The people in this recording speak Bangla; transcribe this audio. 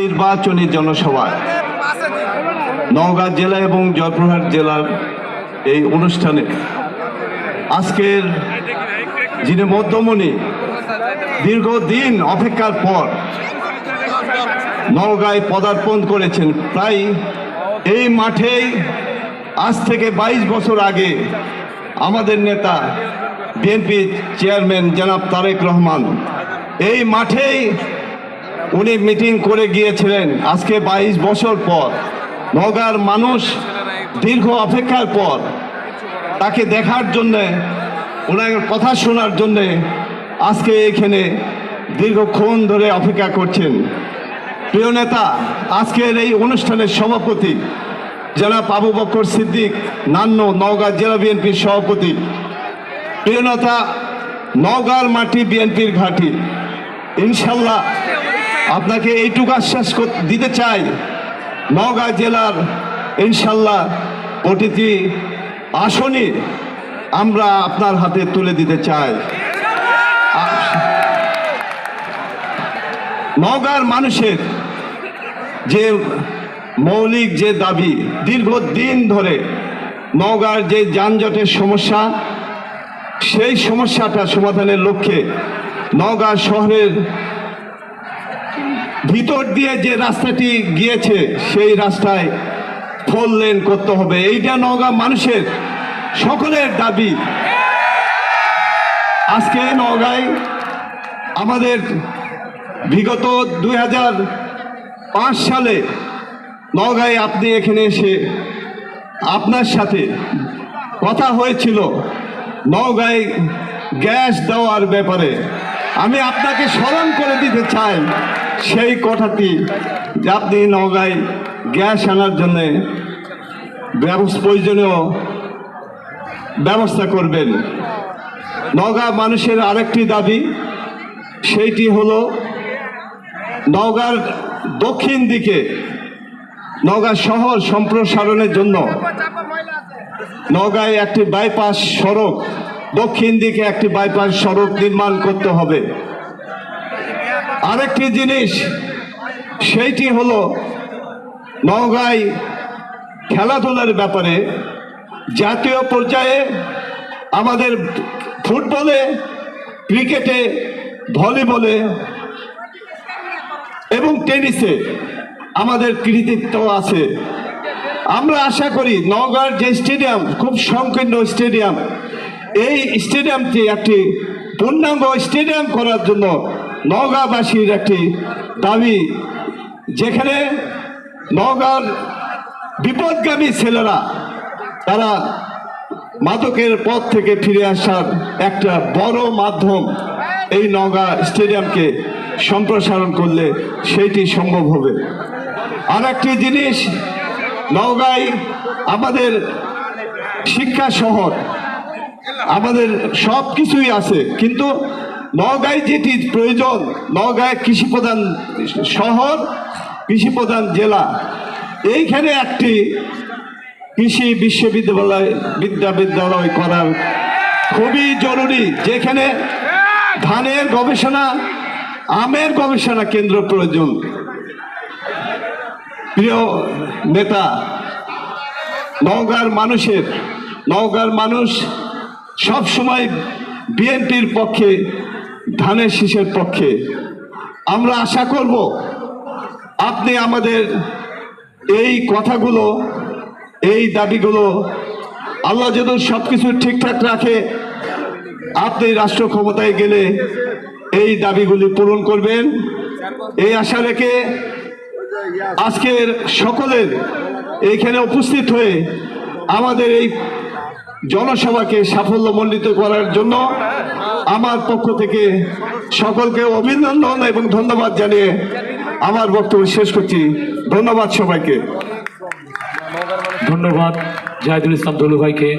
নির্বাচনী জনসভায় নওগাঁ জেলা এবং জয়পুরহাট জেলার এই অনুষ্ঠানে আজকের যিনি মধ্যমণি, দীর্ঘদিন অপেক্ষার পর নওগাঁয় পদার্পণ করেছেন। প্রায় এই মাঠেই আজ থেকে বাইশ বছর আগে আমাদের নেতা, বিএনপি চেয়ারম্যান জনাব তারেক রহমান এই মাঠেই উনি মিটিং করে গিয়েছিলেন আজকে বাইশ বছর পর। নগার মানুষ দীর্ঘ অপেক্ষার পর তাকে দেখার জন্যে, ওনার কথা শোনার জন্যে আজকে এখানে দীর্ঘক্ষণ ধরে অপেক্ষা করছেন। প্রিয় নেতা, আজকের এই অনুষ্ঠানের সভাপতি জনাব আবু বকর সিদ্দিক নান্ন নওগাঁ জেলা বিএনপির সভাপতি। প্রিয় নেতা, নওগাঁর মাটি বিএনপির ঘাঁটি। ইনশাল্লাহ আপনাকে এইটুকু আশ্বাস দিতে চাই। নওগাঁ জেলার ইনশাল্লাহ প্রতিটি আসনই আমরা আপনার হাতে তুলে দিতে চাই। নওগাঁর মানুষের যে মৌলিক যে দাবি, দীর্ঘদিন ধরে নওগাঁর যে যানজটের সমস্যা, সেই সমস্যাটা সমাধানের লক্ষ্যে নওগাঁ শহরের ভিতর দিয়ে যে রাস্তাটি গিয়েছে, সেই রাস্তায় ফোর লেন করতে হবে। এইটা নওগাঁ মানুষের সকলের দাবি। আজকে নওগাঁয় আমাদের বিগত দুই হাজার পাঁচ সালে নওগাঁয় আপনি এখানে এসে আপনার সাথে কথা হয়েছিল নওগাঁয় গ্যাস দেওয়ার ব্যাপারে। আমি আপনাকে স্মরণ করে দিতে চাই। সেই কথাটি আপনি নওগাঁয় গ্যাস আনার জন্যে প্রয়োজনীয় ব্যবস্থা করবেন। নওগাঁ মানুষের আরেকটি দাবি, সেইটি হলো নওগাঁর দক্ষিণ দিকে, নওগাঁ শহর সম্প্রসারণের জন্য নওগাঁয় একটি বাইপাস সড়ক, দক্ষিণ দিকে একটি বাইপাস সড়ক নির্মাণ করতে হবে। আরেকটি জিনিস, সেইটি হলো নওগাঁয় খেলাধুলার ব্যাপারে জাতীয় পর্যায়ে আমাদের ফুটবলে, ক্রিকেটে, ভলিবলে এবং টেনিসে আমাদের কৃতিত্ব আছে। আমরা আশা করি নওগাঁর যে স্টেডিয়াম, খুব সংকীর্ণ স্টেডিয়াম, এই স্টেডিয়ামটি একটি পূর্ণাঙ্গ স্টেডিয়াম করার জন্য নওগাঁবাসীর একটি দাবি, যেখানে নওগাঁর বিপদগামী ছেলেরা, তারা মাদকের পথ থেকে ফিরে আসার একটা বড় মাধ্যম এই নওগাঁ স্টেডিয়ামকে সম্প্রসারণ করলে সেইটি সম্ভব হবে। আর একটি জিনিস, নওগাঁয় আমাদের শিক্ষা শহর, আমাদের সব কিছুই আছে, কিন্তু নওগাঁয় যেটি প্রয়োজন, নওগাঁয় কৃষি প্রধান শহর কৃষি প্রধান জেলা। এইখানে একটি কৃষি বিশ্ববিদ্যালয় বিদ্যা বিদ্যালয় করার খুবই জরুরি, যেখানে ধানের গবেষণা, আমের গবেষণা কেন্দ্র প্রয়োজন। প্রিয় নেতা, নওগাঁর মানুষের, নওগাঁর মানুষ সব সময় বিএনপির পক্ষে ধানের শীষের পক্ষে। আমরা আশা করব আপনি আমাদের এই কথাগুলো, এই দাবিগুলো আল্লাহ যদি সব কিছু ঠিকঠাক রাখে, আপনি রাষ্ট্র ক্ষমতায় গেলে এই দাবিগুলি পূরণ করবেন। এই আশা রেখে আজকের সকলের এইখানে উপস্থিত হয়ে আমাদের এই জনসভাকে সাফল্যমণ্ডিত করার জন্য আমার পক্ষ থেকে সকলকে অভিনন্দন এবং ধন্যবাদ জানিয়ে আমার বক্তব্য শেষ করছি। ধন্যবাদ সবাইকে। ধন্যবাদ, জাহিদুল ইসলাম দলু ভাইকে।